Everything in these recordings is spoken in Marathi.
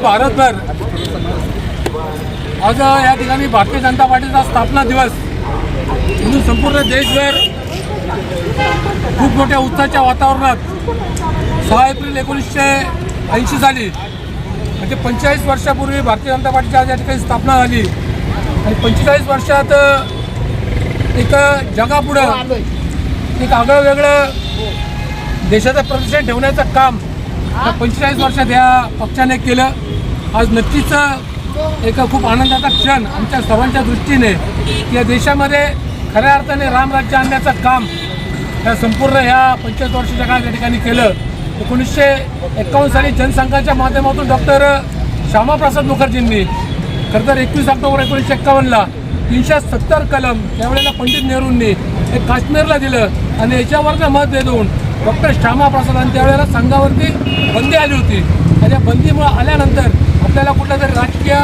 भारतभर. आज या ठिकाणी भारतीय जनता पार्टीचा स्थापना दिवस. म्हणून संपूर्ण देशभर खूप मोठ्या उत्साहाच्या वातावरणात सहा एप्रिल एकोणीसशे ऐंशी साली म्हणजे पंचेचाळीस वर्षापूर्वी भारतीय जनता पार्टीची आज या ठिकाणी स्थापना झाली. आणि पंचेचाळीस वर्षात एक जगापुढं एक आगळं वेगळं देशाचं प्रदर्शन ठेवण्याचं काम त्या पंचेचाळीस वर्षात या पक्षाने केलं. आज नक्कीच एक खूप आनंदाचा क्षण आमच्या सर्वांच्या दृष्टीने या देशामध्ये खऱ्या अर्थाने रामराज्य आणण्याचं काम या संपूर्ण ह्या पंचवीस वर्षाच्या काळात या ठिकाणी केलं. एकोणीसशे एकावन्न साली जनसंघाच्या माध्यमातून डॉक्टर श्यामाप्रसाद मुखर्जींनी खरं तर एकवीस ऑक्टोबर एकोणीसशे एक्कावन्नला तीनशे सत्तर कलम त्यावेळेला पंडित नेहरूंनी हे काश्मीरला दिलं आणि याच्यावरचं मत दे देऊन डॉक्टर श्यामाप्रसादांनी त्यावेळेला संघावरती बंदी आली होती. आणि या बंदीमुळं आल्यानंतर आपल्याला कुठलं तरी राजकीय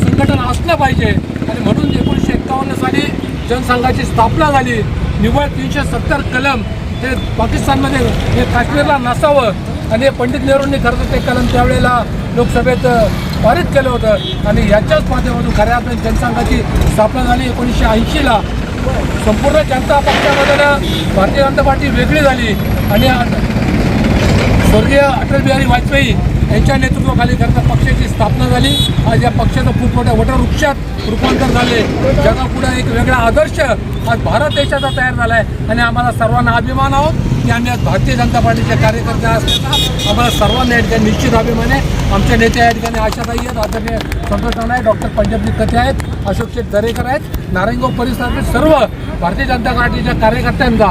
संघटन असलं पाहिजे. आणि म्हणून एकोणीसशे एक्कावन्न साली जनसंघाची स्थापना झाली. निव्वळ तीनशे सत्तर कलम हे पाकिस्तानमध्ये हे काश्मीरला नसावं. आणि हे पंडित नेहरूंनी खरं ते कलम त्यावेळेला लोकसभेत पारित केलं होतं. आणि याच्याच माध्यमातून खऱ्या अर्थाने जनसंघाची स्थापना झाली एकोणीसशे ऐंशीला. संपूर्ण जनता पक्षामधनं भारतीय जनता पार्टी वेगळी झाली. आणि स्वर्गीय अटल बिहारी वाजपेयी यांच्या नेतृत्वाखाली खरं पक्षाची स्थापना झाली. आज या पक्षाचं खूप मोठ्या वटवृक्षात रूपांतर झाले जगापुढे एक वेगळा आदर्श आज भारत देशाचा तयार झाला आहे आणि आम्हाला सर्वांना अभिमान आहोत की आम्ही आज भारतीय जनता पार्टीचे कार्यकर्ते असल्याचा आम्हाला सर्वांना या ठिकाणी निश्चित अभिमान आहे. आमच्या नेते या ठिकाणी आशाताई आहेत आदरणीय संतोष नाना आहे डॉक्टर पंजाबजी कथे आहेत अशोक शेठ दरेकर आहेत. नारायणगाव परिसरातील सर्व भारतीय जनता पार्टीच्या कार्यकर्त्यांचा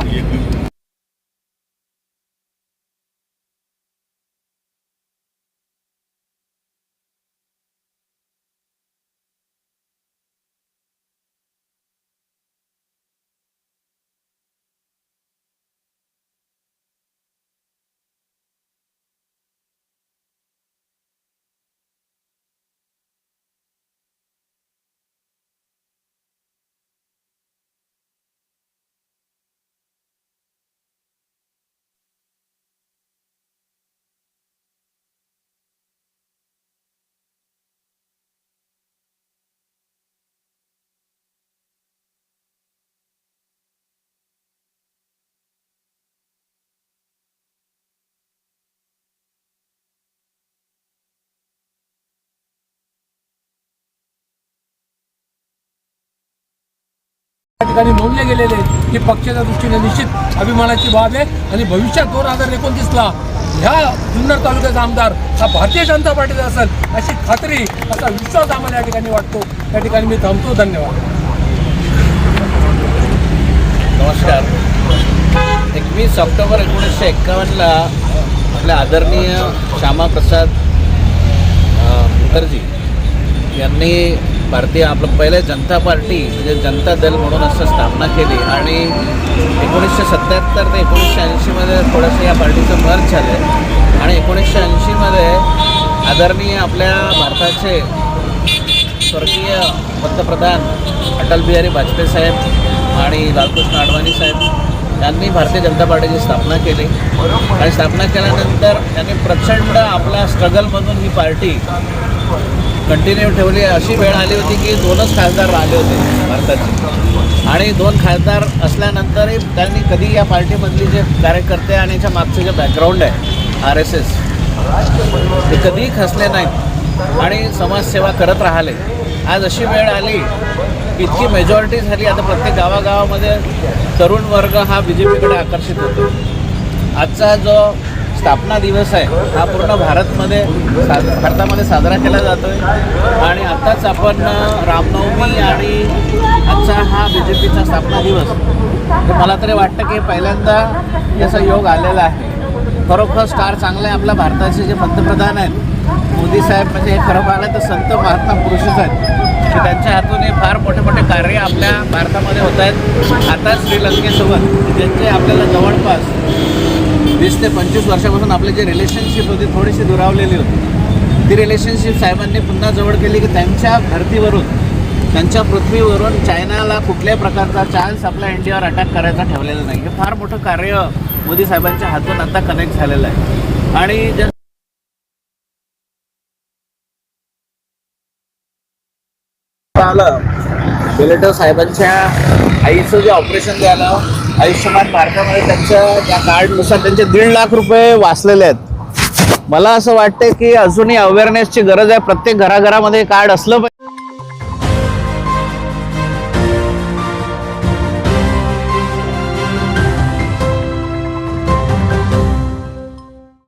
या ठिकाणी नोंदले गेलेले की पक्षाच्या दृष्टीने निश्चित अभिमानाची बाब आहे आणि भविष्यात दोन हजार एकोणतीसला ह्या जुन्नर तालुक्याचा आमदार हा भारतीय जनता पार्टीचा असेल अशी खात्री असा विश्वास आम्हाला या ठिकाणी वाटतो. या ठिकाणी मी थांबतो. धन्यवाद. नमस्कार. एकवीस ऑक्टोबर एकोणीसशे एक्कावन्नला आपल्या आदरणीय श्यामाप्रसाद मुखर्जी यांनी भारतीय आपलं पहिले जनता पार्टी म्हणजे जनता दल म्हणून असं स्थापना केली. आणि एकोणीसशे सत्याहत्तर ते एकोणीसशे ऐंशीमध्ये थोडंसं या पार्टीचं मर्ज झालं आहे आणि एकोणीसशे ऐंशीमध्ये आदरणीय आपल्या भारताचे स्वर्गीय पंतप्रधान अटल बिहारी वाजपेयी साहेब आणि लालकृष्ण अडवाणी साहेब यांनी भारतीय जनता पार्टीची स्थापना केली. आणि स्थापना केल्यानंतर त्यांनी प्रचंड आपला स्ट्रगलमधून ही पार्टी कंटिन्यू ठेवली. अशी वेळ आली होती की दोनच खासदार राहिले होते भारताचे. आणि दोन खासदार असल्यानंतरही त्यांनी कधी या पार्टीमधली जे कार्यकर्ते आणि याच्या मागचे जे बॅकग्राऊंड आहे आर एस एस ते कधीही खसले नाहीत आणि समाजसेवा करत राहिले. आज अशी वेळ आली इतकी मेजॉरिटी झाली. आता प्रत्येक गावागावामध्ये तरुण वर्ग हा बी जे पीकडे आकर्षित होतो आजचा जो स्थापना दिवस आहे. हा पूर्ण भारतमध्ये सा भारतामध्ये साजरा केला जातो आहे आणि आत्ताच आपण रामनवमी आणि आजचा हा बी जे पीचा स्थापना दिवस मला तरी वाटतं की पहिल्यांदा याचा योग आलेला आहे. खरोखर स्टार चांगला आहे आपल्या भारताचे जे पंतप्रधान आहेत मोदी साहेब म्हणजे हे खरं पाहिलं तर संत महात्मा पुरुषच आहेत. की त्यांच्या हातून हे फार मोठे मोठे कार्य आपल्या भारतामध्ये होत आहेत. आता श्रीलंकेसोबत ज्यांचे आपल्याला जवळपास वीस ते पंचवीस वर्षापासून आपले जे रिलेशनशिप होती थोडीशी दुरावलेली होती. ती रिलेशनशिप साहेबांनी पुन्हा जवळ केली की त्यांच्या धर्तीवरून त्यांच्या पृथ्वीवरून चायनाला कुठल्याही प्रकारचा चान्स आपल्या इंडियावर अटॅक करायचा ठेवलेला नाही. हे फार मोठं कार्य मोदी साहेबांच्या हातून आता कनेक्ट झालेलं आहे. आणि ज्या आलं. साहेबांच्या आईचं जे ऑपरेशन झालं आयुष्यमान भारतामध्ये त्यांच्या त्या कार्डनुसार त्यांचे दीड लाख रुपये वाचलेले आहेत. मला असं वाटतंय की अजूनही अवेअरनेसची गरज आहे. प्रत्येक घराघरामध्ये कार्ड असलं पाहिजे.